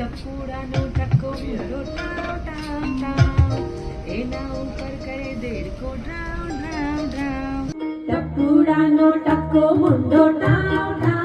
ટપુડાનો ટકો મુંડો tau tau tau એના ઉપર કરે દેડકો ડ્રાવ ડ્રાવ ડ્રાવ ટપુડાનો ટકો મુંડો ટાવ ટાવ